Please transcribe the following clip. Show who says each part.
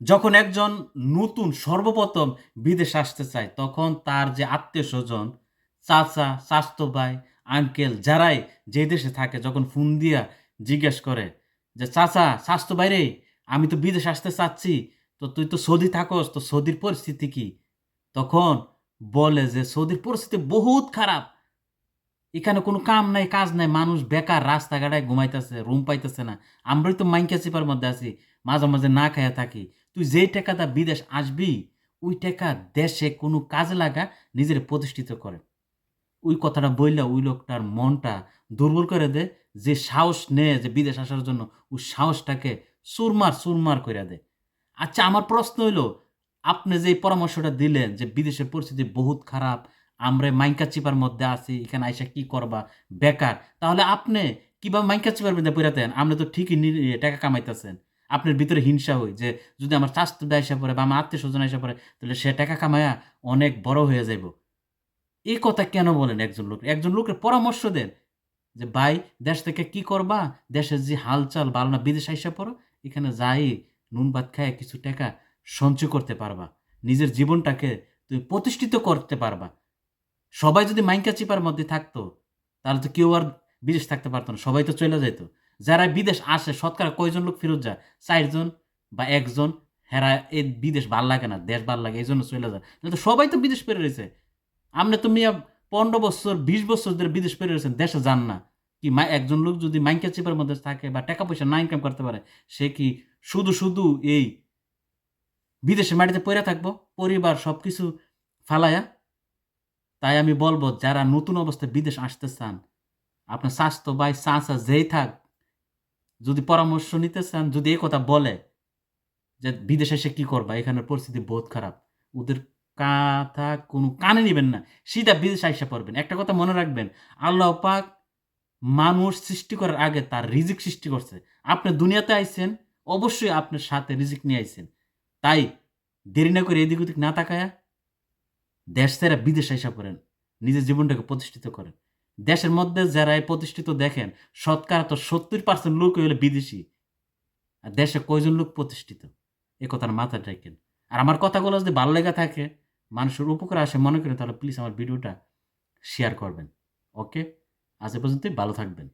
Speaker 1: যখন একজন নতুন সর্বপ্রথম বিদেশ আসতে চায়, তখন তার যে আত্মীয় স্বজন, চাচা, স্বাস্থ্য ভাই, আঙ্কেল যারাই যে দেশে থাকে, যখন ফোন দিয়া জিজ্ঞেস করে যে, চাচা, স্বাস্থ্য বাইরে আমি তো বিদেশ আসতে চাচ্ছি, তো তুই তো সৌদি থাকস, তো সৌদির পরিস্থিতি কি? তখন বলে যে, সৌদির পরিস্থিতি বহুত খারাপ। এখানে কোনো কাম নাই, কাজ নাই, মানুষ বেকার রাস্তাঘাটায় ঘুমাইতেছে, রুম পাইতেছে না। আমরাই তো মাইকা চিপার মধ্যে আছি, মাঝে মাঝে না খাইয়া থাকি। তুই যেই টাকাটা বিদেশ আসবি, ওই টাকা দেশে কোনো কাজে লাগা নিজের প্রতিষ্ঠিত করে। ওই কথাটা বললে ওই লোকটার মনটা দুর্বল করে দে, যে সাহস নেয় যে বিদেশ আসার জন্য, ওই সাহসটাকে সুরমার সুরমার করে দে। আচ্ছা আমার প্রশ্ন হইল, আপনি যে পরামর্শটা দিলেন যে বিদেশের পরিস্থিতি বহুত খারাপ, আমরা মাইকা চিপার মধ্যে আছি, এখানে আইসা কি করবা? বেকার। তাহলে আপনি কীভাবে মাইকা চিপার মধ্যে পড়াতেন আপনি তো ঠিকই টাকা কামাইতেছেন। আপনার ভিতরে হিংসা হই যে, যদি আমার স্বাস্থ্য এসে পড়ে বা আমার আত্মীয় স্বজন এসে পড়ে, তাহলে সে টাকা কামায়া অনেক বড় হয়ে যাইব। এই কথা কেন বলেন একজন লোক? একজন লোকের পরামর্শ দেন যে, ভাই, দেশ থেকে কি করবা? দেশের যে হালচাল, ভালো না, বিদেশ আইসা পড়ো। এখানে যাই, নুন ভাত খায় কিছু টাকা সঞ্চয় করতে পারবা। নিজের জীবনটাকে তুমি প্রতিষ্ঠিত করতে পারবা। সবাই যদি মাইকা চিপার মধ্যে থাকতো, তাহলে তো কেউ আর বিদেশ থাকতে পারতো না, সবাই তো চলে যেত যারা বিদেশ আসে শতকরা কয়জন লোক ফেরত যায়? চারজন বা একজন। হেরা এই বিদেশ ভালো লাগে না, দেশ ভালো লাগে এই জন্য চলে যায় তো সবাই তো বিদেশ পেরে রয়েছে। আপনি তো পনেরো বছর, বিশ বছর ধরে বিদেশ পেরে রয়েছেন, দেশে যান না। কি একজন লোক যদি মাইকা চিপার মধ্যে থাকে বা টাকা পয়সা না ইনকাম করতে পারে, সে কি শুধু শুধু এই বিদেশের মাটিতে পড়ে থাকব? পরিবার সব কিছু ফালায়া? তাই আমি বলব, যারা নতুন অবস্থায় বিদেশ আসতে চান, আপনার স্বাস্থ্য বাই চাঁচা যেই থাক যদি পরামর্শ নিতে চান যদি এই কথা বলে যে বিদেশে এসে কি করবা, এখানের পরিস্থিতি বহুত খারাপ। ওদের কথা কোনো কানে নেবেন না, সিধা বিদেশ আইসা পড়বেন। একটা কথা মনে রাখবেন, আল্লাহ পাক মানুষ সৃষ্টি করার আগে তার রিজিক সৃষ্টি করছে। আপনি দুনিয়াতে আইছেন, অবশ্যই আপনার সাথে রিজিক নিয়ে আইছেন। তাই দেরি না করে এদিক ওদিক না তাকায়া দেশ ছেড়ে বিদেশ আইসা পড়েন, নিজের জীবনটাকে প্রতিষ্ঠিত করেন। দেশের মধ্যে যারা এই প্রতিষ্ঠিত দেখেন শতকরা তো সত্তর পার্সেন্ট লোক হলে বিদেশি। আর দেশে কয়জন লোক প্রতিষ্ঠিত? এ কথার মাথা রাখেন। আর আমার কথাগুলো যদি ভালো লেগে থাকে, মানুষের উপকার আসে মনে করেন, তাহলে প্লিজ আমার ভিডিওটা শেয়ার করবেন। ওকে আজ এ পর্যন্তই, ভালো থাকবেন।